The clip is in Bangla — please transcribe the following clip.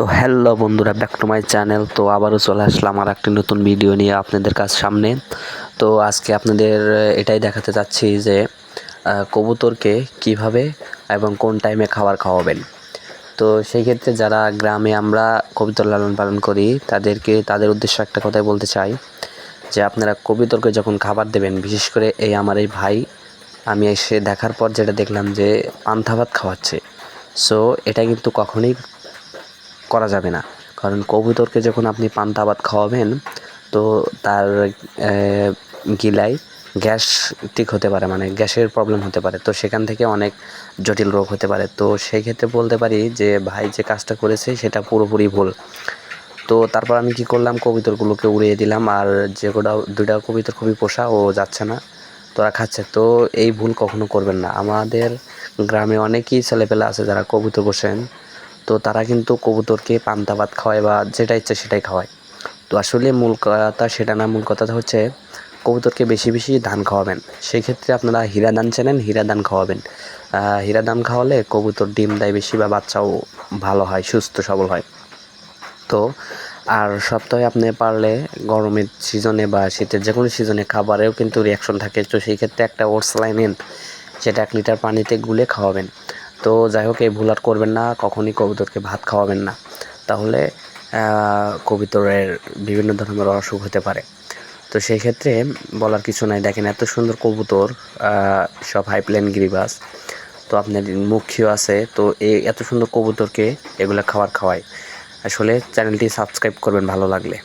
তো হ্যালো বন্ধুরা, ব্যাক টু মাই চ্যানেল। তো আবারও চলে আসলাম আর একটি নতুন ভিডিও নিয়ে আপনাদের কাছ সামনে। তো আজকে আপনাদের এটাই দেখাতে চাচ্ছি যে কবুতরকে কীভাবে এবং কোন টাইমে খাবার খাওয়াবেন। তো সেই ক্ষেত্রে যারা গ্রামে আমরা কবুতর লালন পালন করি, তাদেরকে, তাদের উদ্দেশ্যে একটা কথাই বলতে চাই যে, আপনারা কবুতরকে যখন খাবার দেবেন, বিশেষ করে এই আমার এই ভাই, আমি এসে দেখার পর যেটা দেখলাম যে পান্থা ভাত খাওয়াচ্ছে। সো এটা কিন্তু কখনোই করা যাবে না। কারণ কবুতরকে যখন আপনি পান্তা ভাত খাওয়াবেন, তো তার গিলায় গ্যাস ঠিক হতে পারে মানে গ্যাসের প্রবলেম হতে পারে। তো সেখান থেকে অনেক জটিল রোগ হতে পারে। তো সেই ক্ষেত্রে বলতে পারি যে, ভাই যে কাজটা করেছে, সেটা পুরোপুরি ভুল। তো তারপর আমি কি করলাম? কবিতরগুলোকে উড়িয়ে দিলাম। আর যে কোটা, দুইটা কবিতর খুবই পোষা, ও যাচ্ছে না। তোরা খাচ্ছে। তো এই ভুল কখনো করবেন না। আমাদের গ্রামে অনেকেই ছেলেপেলে আছে যারা কবুতর বসেন তো তারা কিন্তু কবুতরকে পান্তা ভাত খাওয়ায় বা যেটা ইচ্ছে সেটাই খাওয়ায়। তো আসলে মূল কথা সেটা না, মূল কথা হচ্ছে কবুতরকে বেশি বেশি ধান খাওয়াবেন। সেই ক্ষেত্রে আপনারা হীরা ধান চেনেন হীরা ধান খাওয়াবেন। হীরা ধান খাওয়ালে কবুতর ডিম দেয় বেশি বা বাচ্চাও ভালো হয়, সুস্থ, সবল হয়। তো আর সপ্তাহে আপনি পারলে গরমের সিজনে বা শীতের যে কোনো সিজনে খাবারেও কিন্তু রিয়াকশন থাকে। তো সেই ক্ষেত্রে একটা ওটস নিন সেটা এক লিটার পানিতে গুলে খাওয়াবেন। তো যাই হোক, এই ভুল আর করবেন না, কখনই কবুতরকে ভাত খাওয়াবেন না। তাহলে কবুতরের বিভিন্ন ধরনের অসুখ হতে পারে। তো সেই ক্ষেত্রে বলার কিছু নাই। দেখেন, এত সুন্দর কবুতর সব হাইপ্লেন গিরিবাস। তো আপনার মুখিও আছে। তো এই এত সুন্দর কবুতরকে এগুলো খাবার খাওয়ায়। আসলে চ্যানেলটি সাবস্ক্রাইব করবেন ভালো লাগলে।